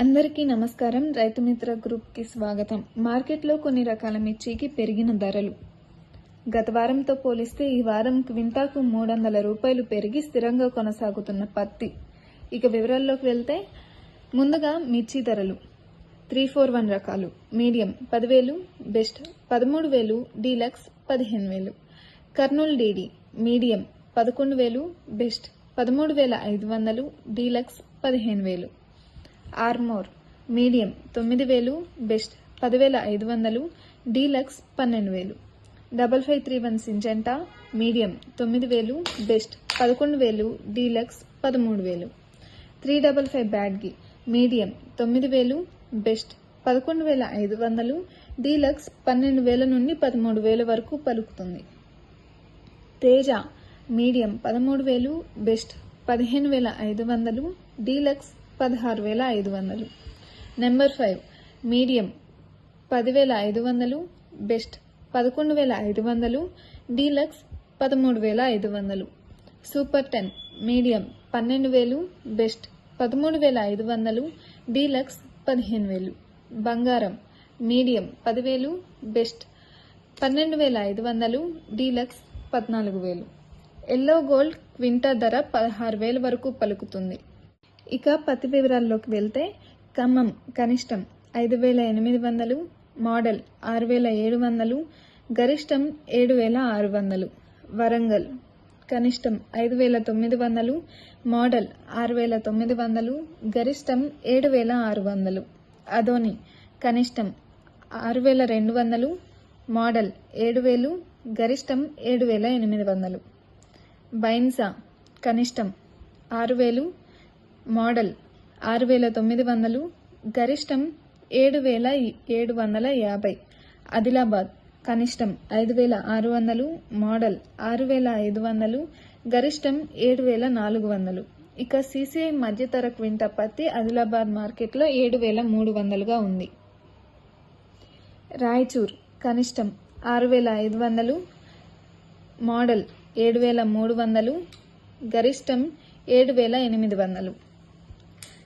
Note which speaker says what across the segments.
Speaker 1: అందరికీ నమస్కారం. రైతు మిత్ర గ్రూప్కి స్వాగతం. మార్కెట్లో కొన్ని రకాల మిర్చికి పెరిగిన ధరలు. గత వారంతో పోలిస్తే ఈ వారం క్వింటాకు మూడు వందల రూపాయలు పెరిగి స్థిరంగా కొనసాగుతున్న పత్తి. ఇక వివరాల్లోకి వెళ్తే ముందుగా మిర్చి ధరలు. త్రీ ఫోర్ వన్ రకాలు. మీడియం పదివేలు బెస్ట్ పదమూడు వేలు డీలక్స్ పదిహేను వేలు. కర్నూలు డీడీ మీడియం పదకొండు వేలు బెస్ట్ పదమూడు వేల ఐదు వందలు డీలక్స్ పదిహేను వేలు. ఆర్మోర్ మీడియం తొమ్మిది వేలు బెస్ట్ పదివేల ఐదు వందలు డీలక్స్ పన్నెండు వేలు. Double five three one Syngenta medium తొమ్మిది వేలు బెస్ట్ పదకొండు వేలు డీలక్స్ పదమూడు వేలు. Three double five Byadgi medium తొమ్మిది వేలు బెస్ట్ పదకొండు వేల ఐదు వందలు డీలక్స్ పన్నెండు వేల నుండి పదమూడు వేల వరకు పలుకుతుంది. తేజ మీడియం పదమూడు వేలు బెస్ట్ పదిహేను వేల ఐదు వందలు డీలక్స్ పదహారు వేల ఐదు వందలు. నెంబర్ ఫైవ్ మీడియం పదివేల ఐదు వందలు బెస్ట్ పదకొండు వేల ఐదు వందలు డీలక్స్ పదమూడు వేల ఐదు వందలు. సూపర్ టెన్ మీడియం పన్నెండు వేలు బెస్ట్ పదమూడు వేల ఐదు వందలు డీలక్స్ పదిహేను వేలు. బంగారం మీడియం పదివేలు బెస్ట్ పన్నెండు వేల ఐదు వందలు డీలక్స్ పద్నాలుగు వేలు. ఎల్లో గోల్డ్ క్వింటా ధర పదహారు వేల వరకు పలుకుతుంది. ఇక పత్తి వివరాల్లోకి వెళ్తే ఖమ్మం కనిష్టం ఐదు వేల ఎనిమిది వందలు మోడల్ ఆరు వేల ఏడు వందలు గరిష్టం ఏడు వేల ఆరు వందలు వరంగల్ కనిష్టం ఐదు వేల తొమ్మిది వందలు మోడల్ ఆరు వేల తొమ్మిది వందలు గరిష్టం ఏడు వేల ఆరు వందలు. అదోని కనిష్టం ఆరు వేల రెండు వందలు మోడల్ ఏడు వేలు గరిష్టం ఏడు వేల ఎనిమిది వందలు. బైన్సా కనిష్టం ఆరు వేలు మోడల్. ఆరు వేల తొమ్మిది వందలు గరిష్టం ఏడు వేల ఏడు వందల యాభై. ఆదిలాబాద్ కనిష్టం ఐదు వేల ఆరు వందలు మోడల్ ఆరు వేల ఐదు వందలు గరిష్టం ఏడు వేల నాలుగు వందలు. ఇక సీసీఐ మధ్యతర క్వింటా పత్తి ఆదిలాబాద్ మార్కెట్లో ఏడు వేల మూడు వందలుగా ఉంది. రాయచూర్ కనిష్టం ఆరు వేల ఐదు వందలు మోడల్ ఏడు వేల మూడు వందలు గరిష్టం ఏడు వేల ఎనిమిది వందలు.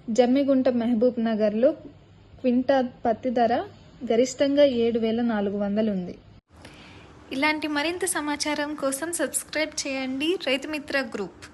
Speaker 1: జమ్మిగుంట మహబూబ్ నగర్లో క్వింటా పత్తి ధర గరిష్టంగా ఏడు వేల నాలుగు వందలు ఉంది
Speaker 2: ఇలాంటి మరింత సమాచారం కోసం సబ్స్క్రైబ్ చేయండి రైతుమిత్ర గ్రూప్.